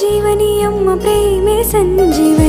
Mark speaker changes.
Speaker 1: జీవని అమ్మ ప్రేమే సంజీవ